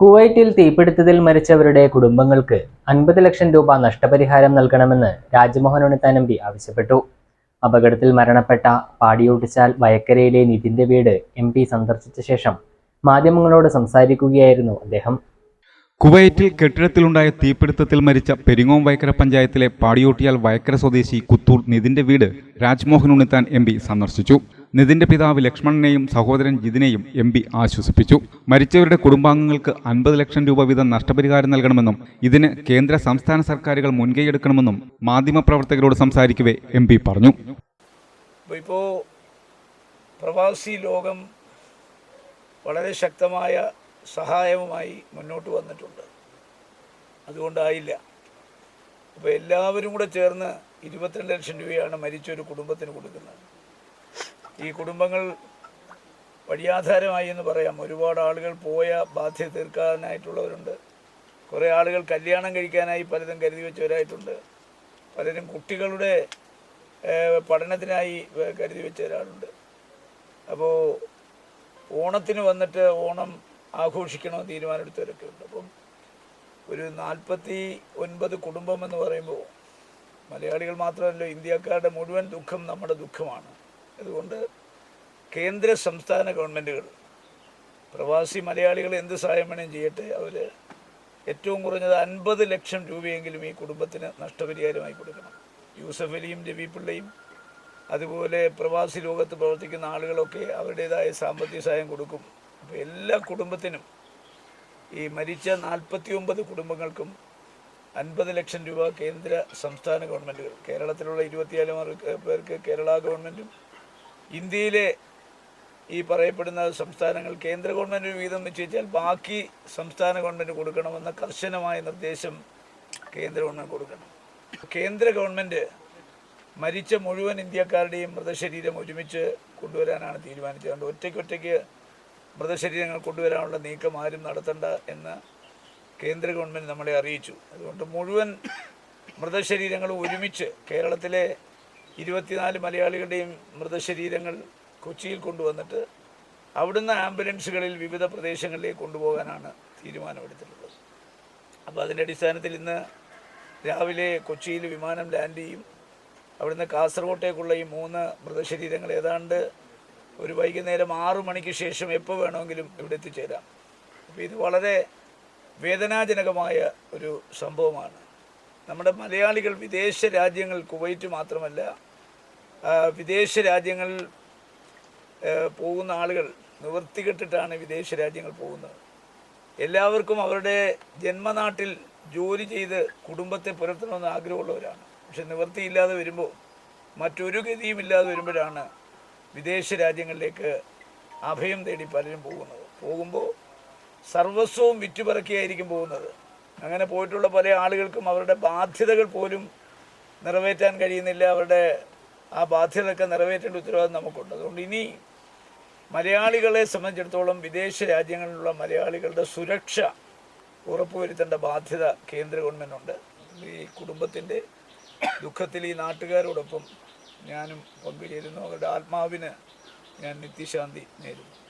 കുവൈറ്റിൽ തീപിടുത്തത്തിൽ മരിച്ചവരുടെ കുടുംബങ്ങൾക്ക് അൻപത് ലക്ഷം രൂപ നഷ്ടപരിഹാരം നൽകണമെന്ന് രാജ്മോഹൻ ഉണ്ണിത്താൻ പി ആവശ്യപ്പെട്ടു. അപകടത്തിൽ മരണപ്പെട്ട പാടിയോട്ടിച്ചാൽ വയക്കരയിലെ നിതിന്റെ വീട് എം പി സന്ദർശിച്ച ശേഷം മാധ്യമങ്ങളോട് സംസാരിക്കുകയായിരുന്നു അദ്ദേഹം. കുവൈറ്റിൽ കെട്ടിടത്തിലുണ്ടായ തീപിടുത്തത്തിൽ മരിച്ച പെരിങ്ങോം വയക്കര പഞ്ചായത്തിലെ പാടിയോട്ടിയാൽ വയക്കര സ്വദേശി കുത്തൂർ നിതിന്റെ വീട് രാജ്മോഹൻ ഉണ്ണിത്താൻ എം സന്ദർശിച്ചു. നിതിന്റെ പിതാവ് ലക്ഷ്മണനെയും സഹോദരൻ ജിതിനെയും എം പി ആശ്വസിപ്പിച്ചു. മരിച്ചവരുടെ കുടുംബാംഗങ്ങൾക്ക് അൻപത് ലക്ഷം രൂപ വീതം നഷ്ടപരിഹാരം നൽകണമെന്നും ഇതിന് കേന്ദ്ര സംസ്ഥാന സർക്കാരുകൾ മുൻകൈയെടുക്കണമെന്നും മാധ്യമപ്രവർത്തകരോട് സംസാരിക്കവേ എം പി പറഞ്ഞു. ഇപ്പോ പ്രവാസി ലോകം വളരെ ശക്തമായ സഹായവുമായി മുന്നോട്ട് വന്നിട്ടുണ്ട്. അതുകൊണ്ടായില്ല. അപ്പോൾ എല്ലാവരും കൂടെ ചേർന്ന് ഇരുപത്തിരണ്ട് ലക്ഷം രൂപയാണ് മരിച്ച ഒരു കുടുംബത്തിന് കൊടുക്കുന്നത്. ഈ കുടുംബങ്ങൾ വഴിയാധാരമായി എന്ന് പറയാം. ഒരുപാട് ആളുകൾ പോയ ബാധ്യത തീർക്കാനായിട്ടുള്ളവരുണ്ട്. കുറേ ആളുകൾ കല്യാണം കഴിക്കാനായി പലതും കരുതി വെച്ചവരായിട്ടുണ്ട്. പലരും കുട്ടികളുടെ പഠനത്തിനായി കരുതി വെച്ച ഒരാളുണ്ട് അപ്പോൾ ഓണത്തിന് വന്നിട്ട് ഓണം ആഘോഷിക്കണമെന്ന് തീരുമാനമെടുത്തവരൊക്കെ ഉണ്ട്. അപ്പം ഒരു നാൽപ്പത്തി ഒൻപത് കുടുംബം എന്ന് പറയുമ്പോൾ മലയാളികൾ മാത്രമല്ല ഇന്ത്യക്കാരുടെ മുഴുവൻ ദുഃഖം നമ്മുടെ ദുഃഖമാണ്. അതുകൊണ്ട് കേന്ദ്ര സംസ്ഥാന ഗവൺമെന്റുകൾ പ്രവാസി മലയാളികൾ എന്ത് സഹായം വേണേലും ചെയ്യട്ടെ അവർ ഏറ്റവും കുറഞ്ഞത് അൻപത് ലക്ഷം രൂപയെങ്കിലും ഈ കുടുംബത്തിന് നഷ്ടപരിഹാരമായി കൊടുക്കണം. യൂസഫ് അലിയും രവി പിള്ളയും അതുപോലെ പ്രവാസി ലോകത്ത് പ്രവർത്തിക്കുന്ന ആളുകളൊക്കെ അവരുടേതായ സാമ്പത്തിക സഹായം കൊടുക്കും. അപ്പോൾ എല്ലാ കുടുംബത്തിനും ഈ മരിച്ച നാൽപ്പത്തി ഒമ്പത് കുടുംബങ്ങൾക്കും അൻപത് ലക്ഷം രൂപ കേന്ദ്ര സംസ്ഥാന ഗവൺമെന്റുകൾ കേരളത്തിലുള്ള ഇരുപത്തിനാല് പേർക്ക് കേരള ഗവൺമെന്റും ഇന്ത്യയിലെ ഈ പറയപ്പെടുന്ന സംസ്ഥാനങ്ങൾ കേന്ദ്ര ഗവൺമെന്റ് വീതം നിശ്ചയിച്ചാൽ ബാക്കി സംസ്ഥാന ഗവൺമെന്റ് കൊടുക്കണമെന്ന കർശനമായ നിർദ്ദേശം കേന്ദ്ര ഗവൺമെന്റ് കൊടുക്കണം. കേന്ദ്ര ഗവൺമെന്റ് മരിച്ച മുഴുവൻ ഇന്ത്യക്കാരുടെയും മൃതശരീരം ഒരുമിച്ച് കൊണ്ടുവരാനാണ് തീരുമാനിച്ചത്. അതുകൊണ്ട് ഒറ്റയ്ക്കൊറ്റയ്ക്ക് മൃതശരീരങ്ങൾ കൊണ്ടുവരാനുള്ള നീക്കം ആരും നടത്തണ്ട എന്ന് കേന്ദ്ര ഗവൺമെന്റ് നമ്മളെ അറിയിച്ചു. അതുകൊണ്ട് മുഴുവൻ മൃതശരീരങ്ങളും ഒരുമിച്ച് കേരളത്തിലെ ഇരുപത്തിനാല് മലയാളികളുടെയും മൃതശരീരങ്ങൾ കൊച്ചിയിൽ കൊണ്ടുവന്നിട്ട് അവിടുന്ന് ആംബുലൻസുകളിൽ വിവിധ പ്രദേശങ്ങളിലേക്ക് കൊണ്ടുപോകാനാണ് തീരുമാനമെടുത്തിട്ടുള്ളത്. അപ്പോൾ അതിന്റെ അടിസ്ഥാനത്തിൽ ഇന്ന് രാവിലെ കൊച്ചിയിൽ വിമാനം ലാൻഡ് ചെയ്യും. അവിടുന്ന് കാസർഗോട്ടേക്കുള്ള ഈ മൂന്ന് മൃതശരീരങ്ങൾ ഏതാണ്ട് ഒരു വൈകുന്നേരം ആറു മണിക്ക് ശേഷം എപ്പോൾ വേണമെങ്കിലും ഇവിടെ എത്തിച്ചേരാം. അപ്പോൾ ഇത് വളരെ വേദനാജനകമായ ഒരു സംഭവമാണ്. നമ്മുടെ മലയാളികൾ വിദേശ രാജ്യങ്ങൾ കുവൈറ്റ് മാത്രമല്ല വിദേശ രാജ്യങ്ങളിൽ പോകുന്ന ആളുകൾ നിവർത്തികെട്ടിട്ടാണ് വിദേശ രാജ്യങ്ങൾ പോകുന്നത്. എല്ലാവർക്കും അവരുടെ ജന്മനാട്ടിൽ ജോലി ചെയ്ത് കുടുംബത്തെ പുലർത്തണമെന്ന് ആഗ്രഹമുള്ളവരാണ്. പക്ഷെ നിവൃത്തിയില്ലാതെ വരുമ്പോൾ മറ്റൊരു ഗതിയും ഇല്ലാതെ വരുമ്പോഴാണ് വിദേശ രാജ്യങ്ങളിലേക്ക് അഭയം തേടി പലരും പോകുന്നത്. പോകുമ്പോൾ സർവസ്വവും വിറ്റുപറക്കിയായിരിക്കും പോകുന്നത്. അങ്ങനെ പോയിട്ടുള്ള പല ആളുകൾക്കും അവരുടെ ബാധ്യതകൾ പോലും നിറവേറ്റാൻ കഴിയുന്നില്ല. അവരുടെ ആ ബാധ്യതയൊക്കെ നിറവേറ്റേണ്ട ഉത്തരവാദിത്വം നമുക്കുണ്ട്. അതുകൊണ്ട് ഇനി മലയാളികളെ സംബന്ധിച്ചിടത്തോളം വിദേശ രാജ്യങ്ങളിലുള്ള മലയാളികളുടെ സുരക്ഷ ഉറപ്പുവരുത്തേണ്ട ബാധ്യത കേന്ദ്ര ഗവൺമെന്റുണ്ട് ഈ കുടുംബത്തിന്റെ ദുഃഖത്തിൽ ഈ നാട്ടുകാരോടൊപ്പം ഞാനും പങ്കുചേരുന്നു. അവരുടെ ആത്മാവിന് ഞാൻ നിത്യശാന്തി നേരുന്നു.